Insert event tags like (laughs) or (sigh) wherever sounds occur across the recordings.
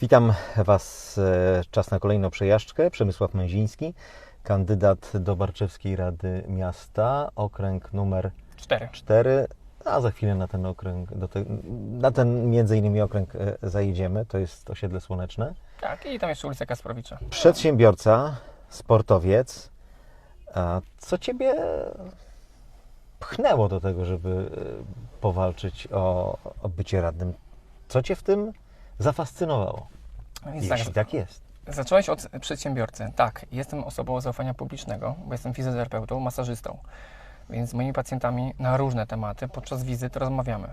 Witam Was. e, Czas na kolejną przejażdżkę. Przemysław Męziński, kandydat do Barczewskiej Rady Miasta, okręg numer Cztery. 4. A za chwilę na ten okręg, te, na ten między innymi okręg e, zajedziemy. To jest osiedle słoneczne. Tak, i tam jeszcze ulica Kasprowicza. Przedsiębiorca, sportowiec. A co Ciebie pchnęło do tego, żeby e, powalczyć o, o bycie radnym? Co Cię w tym zafascynowało? Więc tak, Jeśli tak jest. Zacząłeś od przedsiębiorcy. Tak, jestem osobą zaufania publicznego, bo jestem fizjoterapeutą, masażystą. Więc z moimi pacjentami na różne tematy podczas wizyt rozmawiamy.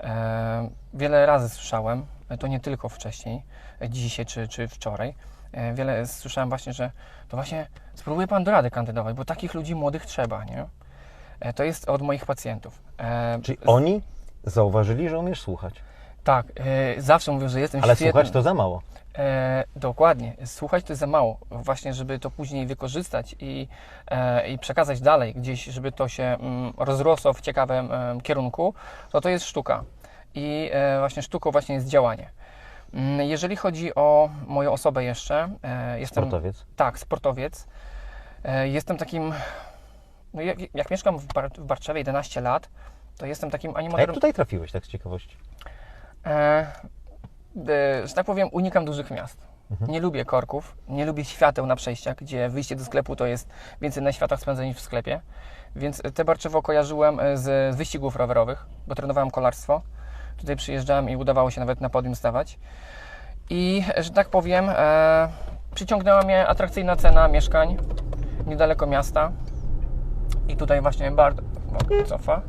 E, wiele razy słyszałem, e, to nie tylko wcześniej, e, dzisiaj czy, czy wczoraj, wiele słyszałem właśnie, że to właśnie spróbuje Pan do rady kandydować, bo takich ludzi młodych trzeba, nie? E, to jest od moich pacjentów. E, Czyli oni zauważyli, że umiesz słuchać. Tak, e, zawsze mówią, że jestem Ale świetny. słuchać to za mało. E, dokładnie. Słuchać to jest za mało. Właśnie, żeby to później wykorzystać i, e, i przekazać dalej gdzieś, żeby to się mm, rozrosło w ciekawym em, kierunku, to to jest sztuka. I e, właśnie sztuką właśnie jest działanie. Mm, Jeżeli chodzi o moją osobę jeszcze, e, jestem... Sportowiec. Tak, sportowiec. E, Jestem takim... No jak, jak mieszkam w, Bar- w Barczewie 11 lat, to jestem takim A jak animatorem... tutaj trafiłeś, tak z ciekawości? E, e, że tak powiem, unikam dużych miast. Nie lubię korków, nie lubię świateł na przejściach, gdzie wyjście do sklepu to jest więcej na światach spędzeń niż w sklepie. Więc te Barczewo kojarzyłem e, z, z wyścigów rowerowych, bo trenowałem kolarstwo. Tutaj przyjeżdżałem i udawało się nawet na podium stawać. I, że tak powiem, e, przyciągnęła mnie atrakcyjna cena mieszkań niedaleko miasta. I tutaj właśnie bardzo... Cofa.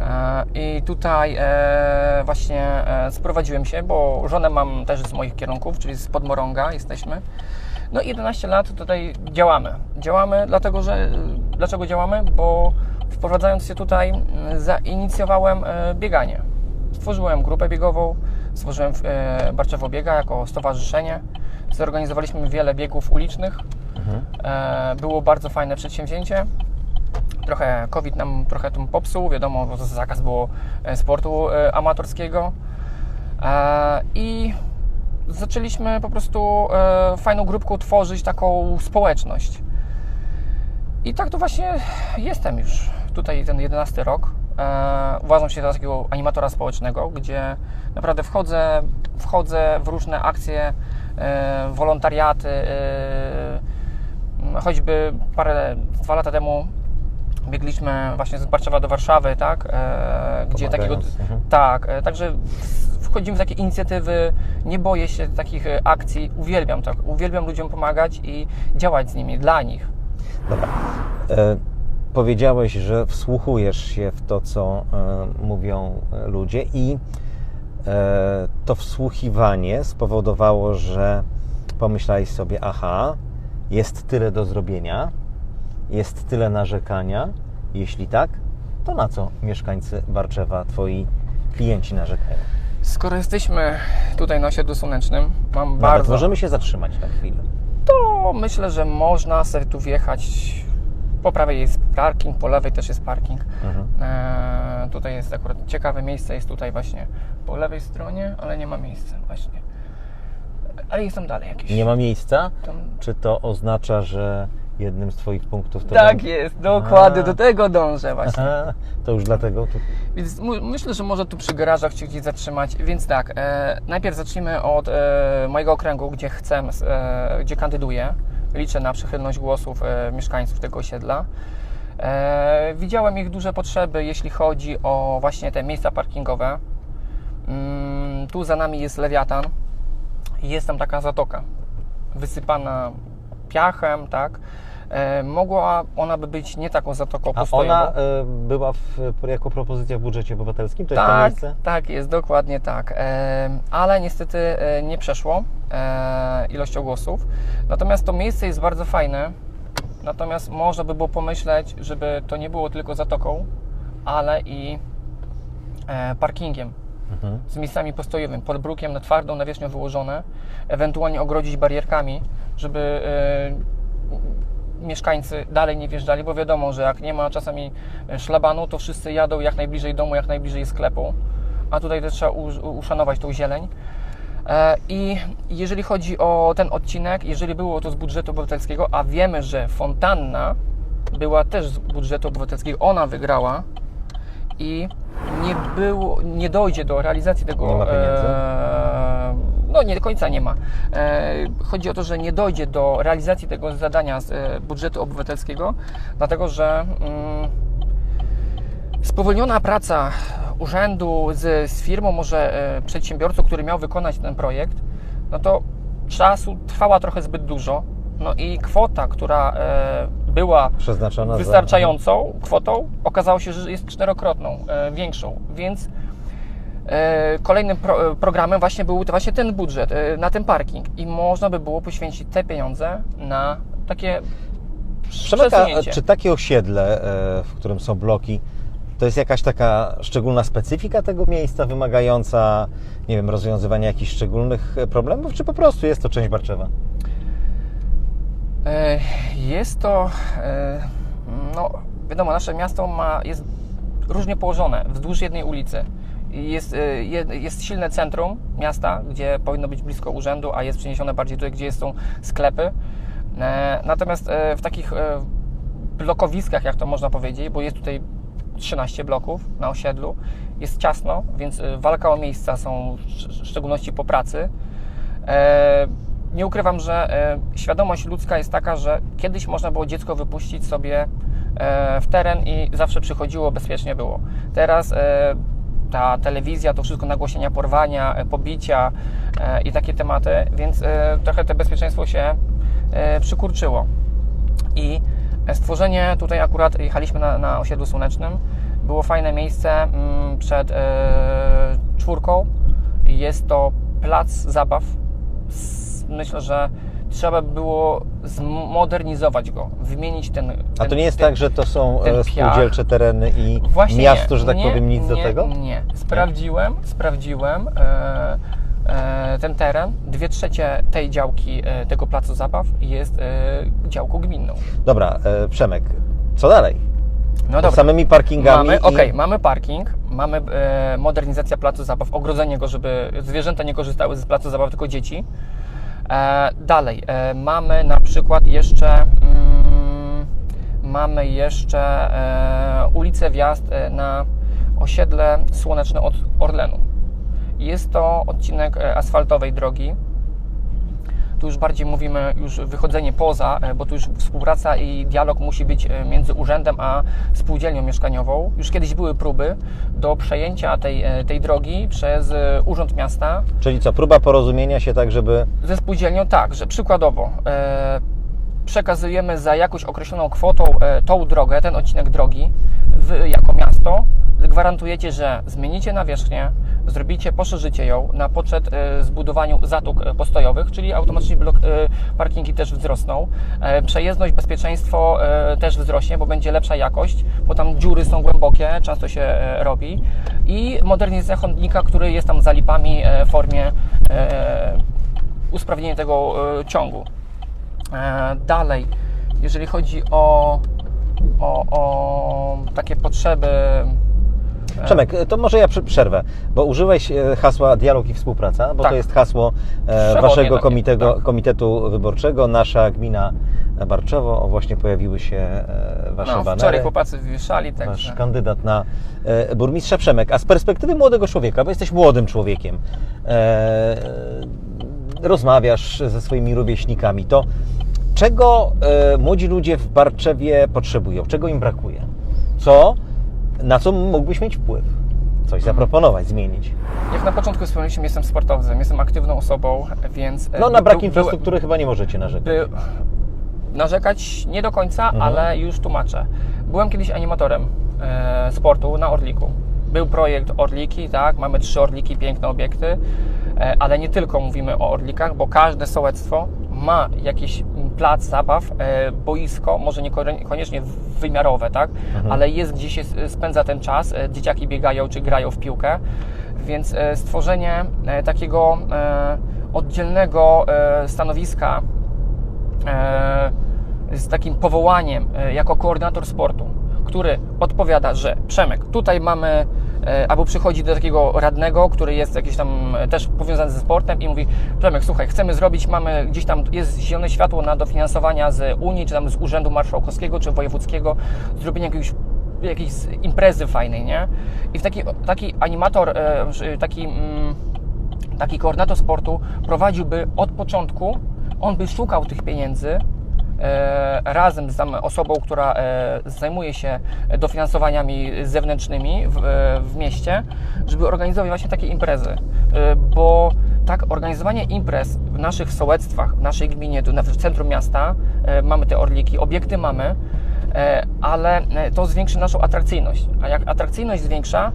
E, I tutaj e, właśnie e, sprowadziłem się, bo żonę mam też z moich kierunków, czyli z Podmorąga jesteśmy. No i 11 lat tutaj działamy. Działamy dlatego, że... Dlaczego działamy? Bo wprowadzając się tutaj zainicjowałem bieganie. Stworzyłem grupę biegową, stworzyłem e, Barczewo Biega jako stowarzyszenie. Zorganizowaliśmy wiele biegów ulicznych. E, było bardzo fajne przedsięwzięcie. Trochę COVID nam trochę tym popsuł, wiadomo, bo to zakaz było e, sportu e, amatorskiego. E, I zaczęliśmy po prostu e, fajną grupką tworzyć taką społeczność. I tak to właśnie jestem już tutaj ten 11 rok. E, uważam się za takiego animatora społecznego, gdzie naprawdę wchodzę, wchodzę w różne akcje, e, wolontariaty. E, choćby parę, dwa lata temu biegliśmy właśnie z Barczewa do Warszawy, tak? E, gdzie takiego. Mhm. Tak, e, także wchodzimy w takie inicjatywy, nie boję się takich e, akcji, uwielbiam tak, uwielbiam ludziom pomagać i działać z nimi, dla nich. Dobra. E, powiedziałeś, że wsłuchujesz się w to, co e, mówią e, ludzie i e, to wsłuchiwanie spowodowało, że pomyślałeś sobie, aha, jest tyle do zrobienia, jest tyle narzekania. Jeśli tak, to na co mieszkańcy Barczewa, twoi klienci narzekają? Skoro jesteśmy tutaj na osiedlu słonecznym, mam Nawet bardzo. możemy się zatrzymać na chwilę. To myślę, że można sobie tu wjechać. Po prawej jest parking, po lewej też jest parking. Mhm. Eee, tutaj jest akurat ciekawe miejsce, jest tutaj właśnie po lewej stronie, ale nie ma miejsca właśnie. Ale jest tam dalej jakieś. Nie ma miejsca? Tam... Czy to oznacza, że jednym z Twoich punktów to Tak jest, dokładnie, A. do tego dążę właśnie. Aha, (laughs) to już dlatego tu Więc myślę, że może tu przy garażach się gdzieś zatrzymać. Więc tak, e, najpierw zacznijmy od e, mojego okręgu, gdzie chcę, e, gdzie kandyduję. Liczę na przychylność głosów e, mieszkańców tego osiedla. E, widziałem ich duże potrzeby, jeśli chodzi o właśnie te miejsca parkingowe. Mm, tu za nami jest lewiatan i jest tam taka zatoka wysypana piachem, tak? E, mogła ona by być nie taką zatoką A postojową. ona e, była w, jako propozycja w budżecie obywatelskim? To jest Tak, miejsce? tak jest, dokładnie tak. E, ale niestety nie przeszło ilością głosów. Natomiast to miejsce jest bardzo fajne. Natomiast można by było pomyśleć, żeby to nie było tylko zatoką, ale i parkingiem Mhm. z miejscami postojowymi, pod brukiem na twardą nawierzchnią wyłożone, ewentualnie ogrodzić barierkami, żeby mieszkańcy dalej nie wjeżdżali, bo wiadomo, że jak nie ma czasami e, szlabanu, to wszyscy jadą jak najbliżej domu, jak najbliżej sklepu, a tutaj też trzeba uszanować tą zieleń. E, I jeżeli chodzi o ten odcinek, jeżeli było to z budżetu obywatelskiego, a wiemy, że fontanna była też z budżetu obywatelskiego, ona wygrała i nie, było, nie dojdzie do realizacji tego. Nie ma pieniędzy? e, no nie do końca nie ma. E, chodzi o to, że nie dojdzie do realizacji tego zadania z e, budżetu obywatelskiego, dlatego że mm, spowolniona praca urzędu z, z firmą, może e, przedsiębiorcą, który miał wykonać ten projekt, no to czasu trwała trochę zbyt dużo. No i kwota, która była Przeznaczona za... wystarczającą kwotą, okazało się, że jest czterokrotną, większą, więc kolejnym pro, e, programem właśnie był właśnie ten budżet e, na ten parking i można by było poświęcić te pieniądze na takie przesunięcie. czy takie osiedle, e, w którym są bloki, to jest jakaś taka szczególna specyfika tego miejsca, wymagająca, nie wiem, rozwiązywania jakichś szczególnych e, problemów, czy po prostu jest to część Barczewa? E, Jest to, e, no wiadomo, nasze miasto ma, jest różnie położone wzdłuż jednej ulicy. Jest, e, je- jest silne centrum miasta, gdzie powinno być blisko urzędu, a jest przeniesione bardziej tutaj, gdzie są sklepy. E, Natomiast e, w takich blokowiskach, jak to można powiedzieć, bo jest tutaj 13 bloków na osiedlu, jest ciasno, więc walka o miejsca są w sz- w szczególności po pracy. Nie ukrywam, że świadomość ludzka jest taka, że kiedyś można było dziecko wypuścić sobie w teren i zawsze przychodziło, bezpiecznie było. Teraz ta telewizja, to wszystko nagłośnienia porwania, e, pobicia e, i takie tematy, więc e, trochę to bezpieczeństwo się przykurczyło. I stworzenie, tutaj akurat jechaliśmy na, na osiedlu słonecznym, było fajne miejsce mm, przed czwórką. Jest to plac zabaw. Myślę, że trzeba by było zmodernizować go, wymienić ten. A ten to nie jest ten- tak, że to są e, spółdzielcze tereny i Właśnie miasto, nie, że tak nie, powiem, nic nie, do tego? Nie, sprawdziłem, sprawdziłem e, e, ten teren. Dwie trzecie tej działki, e, tego placu zabaw jest e, działką gminną. Dobra, e, Przemek, co dalej? No To dobra. samymi parkingami Mamy, i... okej, mamy parking, mamy e, modernizacja placu zabaw, ogrodzenie go, żeby zwierzęta nie korzystały z placu zabaw, tylko dzieci. E, dalej, e, mamy na przykład jeszcze mm, mamy jeszcze e, ulicę wjazd na osiedle słoneczne od Orlenu. Jest to odcinek asfaltowej drogi. Tu już bardziej mówimy już wychodzenie poza, e, bo tu już współpraca i dialog musi być e, między urzędem a spółdzielnią mieszkaniową. Już kiedyś były próby do przejęcia tej, e, tej drogi przez Urząd Miasta Czyli co, próba porozumienia się tak, żeby... ze spółdzielnią tak, że przykładowo e, przekazujemy za jakąś określoną kwotą e, tą drogę, ten odcinek drogi, wy jako miasto gwarantujecie, że zmienicie nawierzchnię, zrobicie, poszerzycie ją na poczet e, zbudowaniu zatóg e, postojowych, czyli automatycznie blok, e, parkingi też wzrosną, przejezdność, bezpieczeństwo też wzrośnie, bo będzie lepsza jakość, bo tam dziury są głębokie, często się robi i modernizacja chodnika, który jest tam za lipami w formie usprawnienie tego ciągu. Dalej, jeżeli chodzi o, o, o takie potrzeby. Przemek, to może ja przerwę, bo użyłeś e, hasła dialog i współpraca, bo Tak. to jest hasło e, Przewodnie Waszego komitego, tak. Komitetu Wyborczego. Nasza gmina Barczowo, o właśnie pojawiły się e, Wasze no, banery. wczoraj chłopacy wywieszali, Wasz także. kandydat na burmistrza Przemek. A z perspektywy młodego człowieka, bo jesteś młodym człowiekiem, rozmawiasz ze swoimi rówieśnikami, to czego młodzi ludzie w Barczewie potrzebują? Czego im brakuje? Co, na co mógłbyś mieć wpływ? Coś zaproponować, zmienić? Jak na początku wspomnieliśmy, jestem sportowcem, jestem aktywną osobą, więc. e, No na brak infrastruktury chyba nie możecie narzekać. by narzekać nie do końca, Mhm. ale już tłumaczę. Byłem kiedyś animatorem e, sportu na Orliku. Był projekt Orliki, tak, mamy trzy Orliki, piękne obiekty, e, ale nie tylko mówimy o Orlikach, bo każde sołectwo ma jakiś plac zabaw, e, boisko, może niekoniecznie wymiarowe, tak, Mhm. ale jest gdzie się spędza ten czas, e, dzieciaki biegają czy grają w piłkę, więc e, stworzenie takiego oddzielnego stanowiska z takim powołaniem jako koordynator sportu, który odpowiada, że Przemek, tutaj mamy, albo przychodzi do takiego radnego, który jest jakiś tam e, też powiązany ze sportem i mówi, Przemek, słuchaj, chcemy zrobić, mamy gdzieś tam, jest zielone światło na dofinansowania z Unii, czy tam z Urzędu Marszałkowskiego, czy Wojewódzkiego, zrobienie jakiegoś jakiejś imprezy fajnej, nie? I w taki, taki animator, e, taki, mm, taki koordynator sportu prowadziłby od początku, on by szukał tych pieniędzy e, razem z osobą, która e, zajmuje się dofinansowaniami zewnętrznymi w, e, w mieście, żeby organizować właśnie takie imprezy. E, bo tak, organizowanie imprez w naszych sołectwach, w naszej gminie, tu w centrum miasta, e, mamy te orliki, obiekty mamy, e, ale e, to zwiększy naszą atrakcyjność. A jak atrakcyjność zwiększa,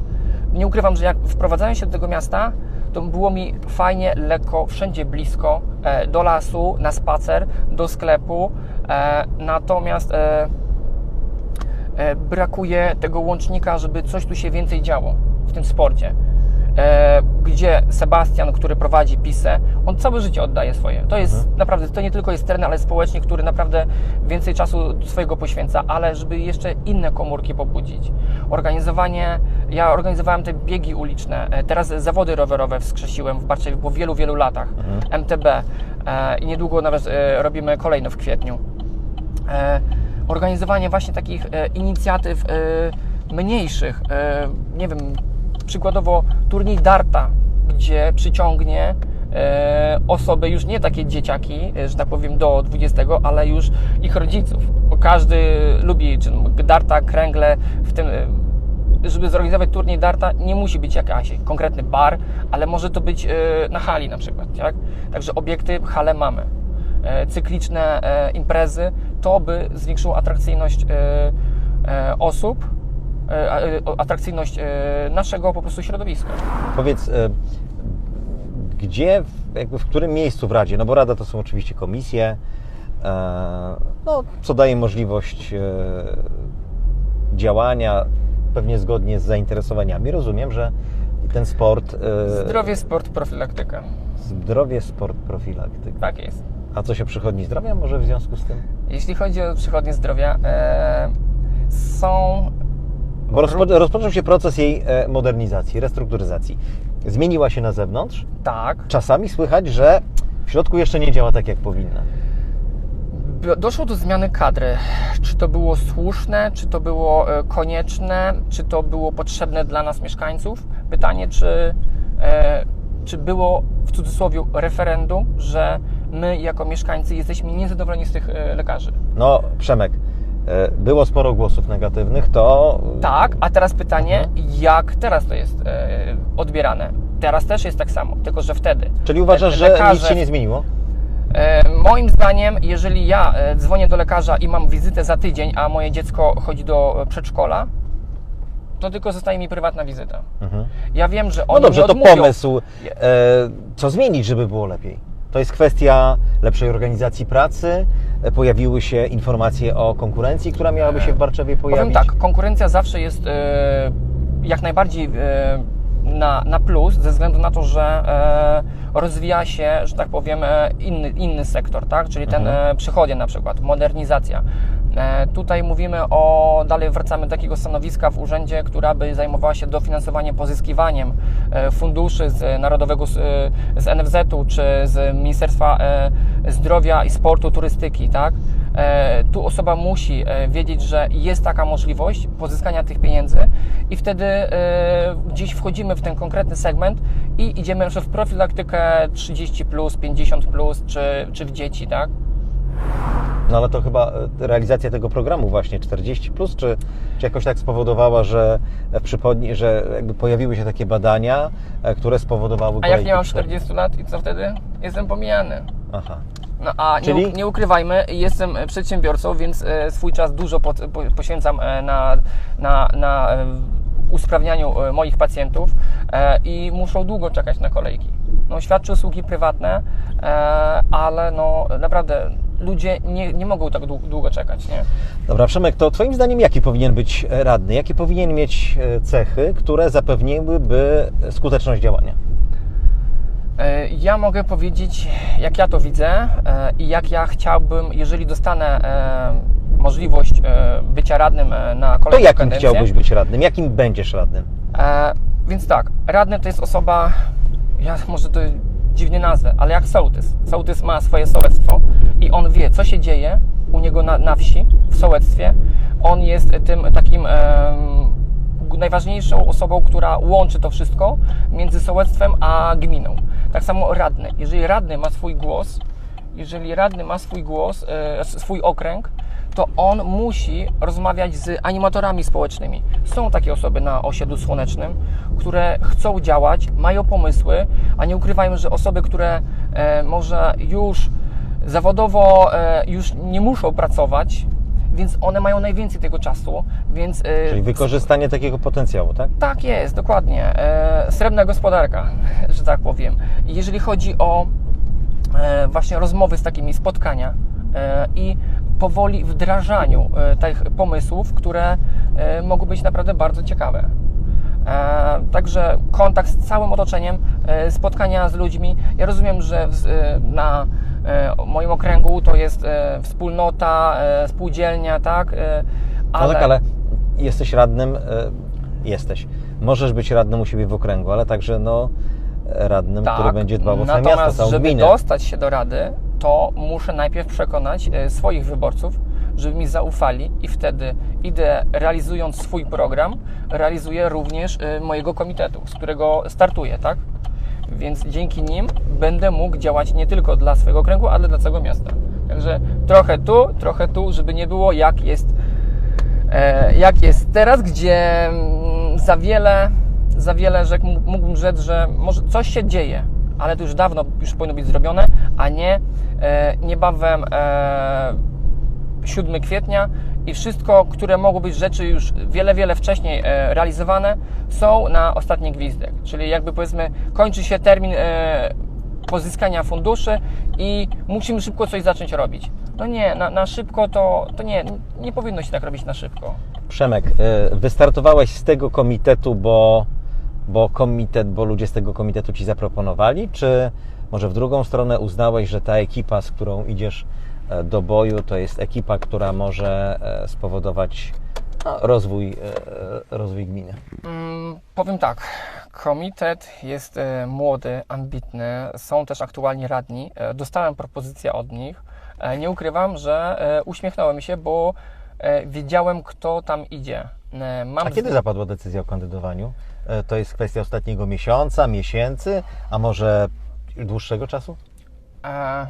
nie ukrywam, że jak wprowadzałem się do tego miasta, to było mi fajnie, lekko, wszędzie blisko, e, do lasu, na spacer, do sklepu. E, natomiast e, e, brakuje tego łącznika, żeby coś tu się więcej działo w tym sporcie. Gdzie Sebastian, który prowadzi PISę, on całe życie oddaje swoje. To jest naprawdę, to nie tylko jest trener, ale społecznie, który naprawdę więcej czasu swojego poświęca, ale żeby jeszcze inne komórki pobudzić. Organizowanie, ja organizowałem te biegi uliczne, teraz zawody rowerowe wskrzesiłem w Barczewie po wielu, wielu latach, MTB e, i niedługo nawet robimy kolejne w kwietniu organizowanie właśnie takich e, inicjatyw e, mniejszych. E, nie wiem, przykładowo turniej darta, gdzie przyciągnie e, osoby już nie takie dzieciaki, e, że tak powiem do 20, ale już ich rodziców, bo każdy lubi czy darta, kręgle, w tym e, żeby zorganizować turniej darta, nie musi być jakiś konkretny bar, ale może to być e, na hali na przykład, tak? Także obiekty, hale mamy. E, Cykliczne e, imprezy, to by zwiększyło atrakcyjność e, e, osób, e, atrakcyjność naszego po prostu środowiska. Powiedz, gdzie, jakby w którym miejscu w Radzie, no bo Rada to są oczywiście komisje, no, co daje możliwość działania pewnie zgodnie z zainteresowaniami. Rozumiem, że ten sport... Zdrowie, sport, profilaktyka. Zdrowie, sport, profilaktyka. Tak jest. A co się przychodni zdrowia może w związku z tym? Jeśli chodzi o przychodnie zdrowia, e, są Bo rozpo, rozpoczął się proces jej e, modernizacji, restrukturyzacji. Zmieniła się na zewnątrz. tak, Czasami słychać, że w środku jeszcze nie działa tak, jak powinna. Doszło do zmiany kadry. Czy to było słuszne, czy to było e, konieczne, czy to było potrzebne dla nas mieszkańców? Pytanie, czy, e, czy było w cudzysłowie referendum, że my jako mieszkańcy jesteśmy niezadowoleni z tych e, lekarzy? No, Przemek, e, było sporo głosów negatywnych, to... Tak, a teraz pytanie, jak teraz to jest e, odbierane? Teraz też jest tak samo, tylko że wtedy. Czyli uważasz, e, że nic lekarze- się nie zmieniło? Moim zdaniem, jeżeli ja dzwonię do lekarza i mam wizytę za tydzień, a moje dziecko chodzi do przedszkola, to tylko zostaje mi prywatna wizyta. Ja wiem, że No oni dobrze, nie to odmówią. pomysł, e, co zmienić, żeby było lepiej? To jest kwestia lepszej organizacji pracy. E, Pojawiły się informacje o konkurencji, która miałaby się w Barczewie pojawić. Powiem tak, konkurencja zawsze jest e, jak najbardziej e, na, na plus, ze względu na to, że e, rozwija się, że tak powiem, e, inny, inny sektor, tak? czyli ten e, przychodnie na przykład, modernizacja. E, tutaj mówimy o, dalej wracamy do takiego stanowiska w urzędzie, która by zajmowała się dofinansowaniem, pozyskiwaniem e, funduszy z Narodowego, e, z NFZ-u czy z Ministerstwa Zdrowia i Sportu, Turystyki, tak? Tu osoba musi wiedzieć, że jest taka możliwość pozyskania tych pieniędzy i wtedy gdzieś wchodzimy w ten konkretny segment i idziemy w profilaktykę 30, 50, czy, czy w dzieci, tak? No ale to chyba e, realizacja tego programu właśnie 40, plus, czy, czy jakoś tak spowodowała, że przypodni, że jakby pojawiły się takie badania, e, które spowodowały. A jak nie mam przy- 40 lat i co wtedy? Jestem pomijany. Aha. No, a Czyli? nie, nie ukrywajmy, jestem e, przedsiębiorcą, więc e, swój czas dużo po, po, poświęcam e, na, na, na e, usprawnianiu e, moich pacjentów e, i muszą długo czekać na kolejki. No, świadczę usługi prywatne, e, ale no, naprawdę ludzie nie, nie mogą tak dłu- długo czekać. Nie? Dobra, Przemek, to Twoim zdaniem jaki powinien być e, radny? Jakie powinien mieć e, cechy, które zapewniłyby skuteczność działania? E, Ja mogę powiedzieć, jak ja to widzę e, i jak ja chciałbym, jeżeli dostanę e, możliwość e, bycia radnym e, na To kolejną jakim kadencję. chciałbyś być radnym? Jakim będziesz radnym? E, więc tak, radny to jest osoba, ja może to dziwnie nazwę, ale jak sołtys. Sołtys ma swoje sołectwo i on wie, co się dzieje u niego na, na wsi, w sołectwie. On jest tym takim em, najważniejszą osobą, która łączy to wszystko między sołectwem a gminą. Tak samo radny. Jeżeli radny ma swój głos, jeżeli radny ma swój głos, e, swój okręg, to on musi rozmawiać z animatorami społecznymi. Są takie osoby na osiedlu słonecznym, które chcą działać, mają pomysły, a nie ukrywają, że osoby, które e, może już zawodowo e, już nie muszą pracować, więc one mają najwięcej tego czasu, więc e, Czyli wykorzystanie takiego potencjału, tak? tak jest, dokładnie. E, srebrna gospodarka, (laughs) że tak powiem. Jeżeli chodzi o e, właśnie rozmowy z takimi spotkania e, i powoli wdrażaniu e, tych pomysłów, które e, mogą być naprawdę bardzo ciekawe. E, także kontakt z całym otoczeniem, spotkania z ludźmi. Ja rozumiem, że na moim okręgu to jest wspólnota, spółdzielnia, tak? E, No tak, ale jesteś radnym, jesteś. Możesz być radnym u siebie w okręgu, ale także no, radnym, który będzie dbał o swoje Tak. Miasto, całą żeby gminę. dostać się do rady, to muszę najpierw przekonać e, swoich wyborców, żeby mi zaufali i wtedy idę realizując swój program, realizuję również e, mojego komitetu, z którego startuję, tak? Więc dzięki nim będę mógł działać nie tylko dla swojego okręgu, ale dla całego miasta. Także trochę tu, trochę tu, żeby nie było jak jest e, jak jest teraz, gdzie mm, za wiele, za wiele rzek mógł- mógłbym rzec, że może coś się dzieje, ale to już dawno już powinno być zrobione, a nie e, niebawem e, 7 kwietnia i wszystko, które mogło być rzeczy już wiele, wiele wcześniej e, realizowane, są na ostatni gwizdek. Czyli jakby powiedzmy kończy się termin e, pozyskania funduszy i musimy szybko coś zacząć robić. No nie, na, na szybko to, to nie, nie powinno się tak robić na szybko. Przemek, e, wystartowałeś z tego komitetu, bo, bo komitet, bo ludzie z tego komitetu ci zaproponowali, czy może w drugą stronę uznałeś, że ta ekipa, z którą idziesz e, do boju, to jest ekipa, która może e, spowodować no, rozwój, e, rozwój gminy? Mm, powiem tak, komitet jest młody, ambitny, są też aktualnie radni. Dostałem propozycję od nich. Nie ukrywam, że uśmiechnąłem się, bo wiedziałem, kto tam idzie. Mam A kiedy z- zapadła decyzja o kandydowaniu? E, To jest kwestia ostatniego miesiąca, miesięcy, a może dłuższego czasu? E,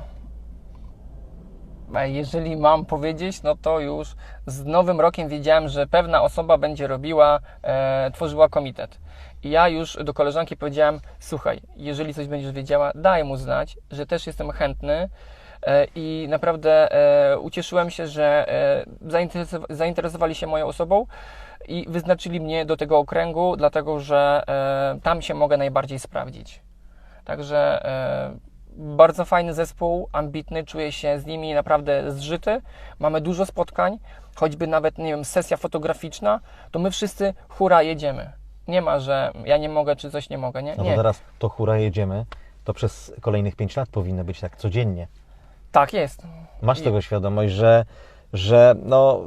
e, jeżeli mam powiedzieć, no to już z nowym rokiem wiedziałem, że pewna osoba będzie robiła, e, tworzyła komitet. I ja już do koleżanki powiedziałem: Słuchaj, jeżeli coś będziesz wiedziała, daj mu znać, że też jestem chętny. E, I naprawdę e, ucieszyłem się, że zainteresow- zainteresowali się moją osobą i wyznaczyli mnie do tego okręgu, dlatego że e, tam się mogę najbardziej sprawdzić. Także e, bardzo fajny zespół, ambitny, czuję się z nimi naprawdę zżyty. Mamy dużo spotkań, choćby nawet, nie wiem, sesja fotograficzna, to my wszyscy hura jedziemy. Nie ma, że ja nie mogę, czy coś nie mogę, nie? No Nie, teraz to hura jedziemy, to przez kolejnych 5 lat powinno być tak codziennie. tak jest. Masz I- tego świadomość, że, że no,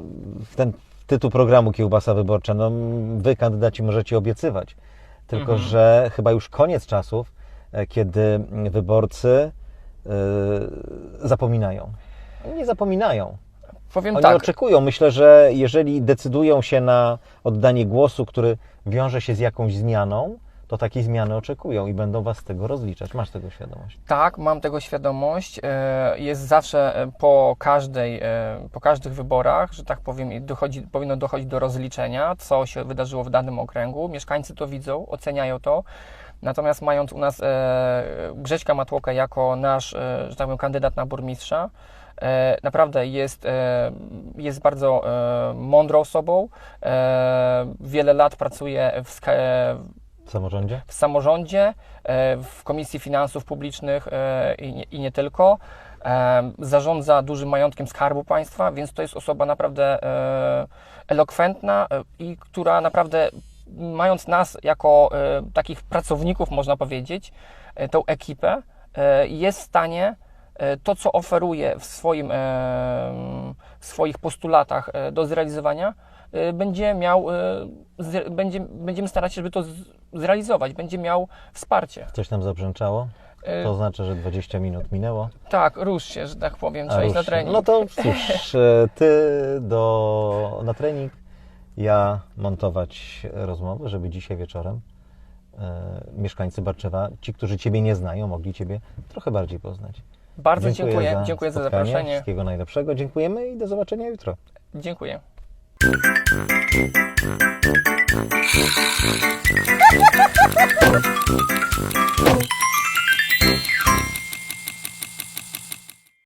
w ten tytuł programu Kiełbasa Wyborcza, no, wy kandydaci możecie obiecywać, tylko Mhm. że chyba już koniec czasów, e, kiedy wyborcy e, zapominają. Nie zapominają. Powiem Oni tak, oczekują. Myślę, że jeżeli decydują się na oddanie głosu, który wiąże się z jakąś zmianą, to takiej zmiany oczekują i będą was z tego rozliczać. Masz tego świadomość. Tak, mam tego świadomość. E, Jest zawsze e, po każdej, e, po każdych wyborach, że tak powiem, dochodzi, powinno dochodzić do rozliczenia, co się wydarzyło w danym okręgu. Mieszkańcy to widzą, oceniają to. Natomiast mając u nas Grześka Matłoka jako nasz, że tak powiem, kandydat na burmistrza, naprawdę jest, jest bardzo mądrą osobą. Wiele lat pracuje w, W samorządzie? w samorządzie, e, w Komisji Finansów Publicznych e, i nie, i nie tylko. E, Zarządza dużym majątkiem Skarbu Państwa, więc to jest osoba naprawdę elokwentna i która naprawdę mając nas jako takich pracowników, można powiedzieć, tą ekipę, jest w stanie to, co oferuje w, swoim, w swoich postulatach do zrealizowania, będzie miał, z, będzie, będziemy starać się, żeby to zrealizować, będzie miał wsparcie. Coś nam zabrzęczało? E, To znaczy, że 20 minut minęło. Tak, rusz się, że tak powiem, trzeba iść na trening. No to (laughs) cóż, ty do, na trening, ja montować rozmowę, żeby dzisiaj wieczorem mieszkańcy Barczewa, ci, którzy Ciebie nie znają, mogli Ciebie trochę bardziej poznać. Bardzo dziękuję, dziękuję za, spotkanie. zaproszenie. Wszystkiego najlepszego. Dziękujemy i do zobaczenia jutro. Dziękuję. Ha ha ha ha! ha!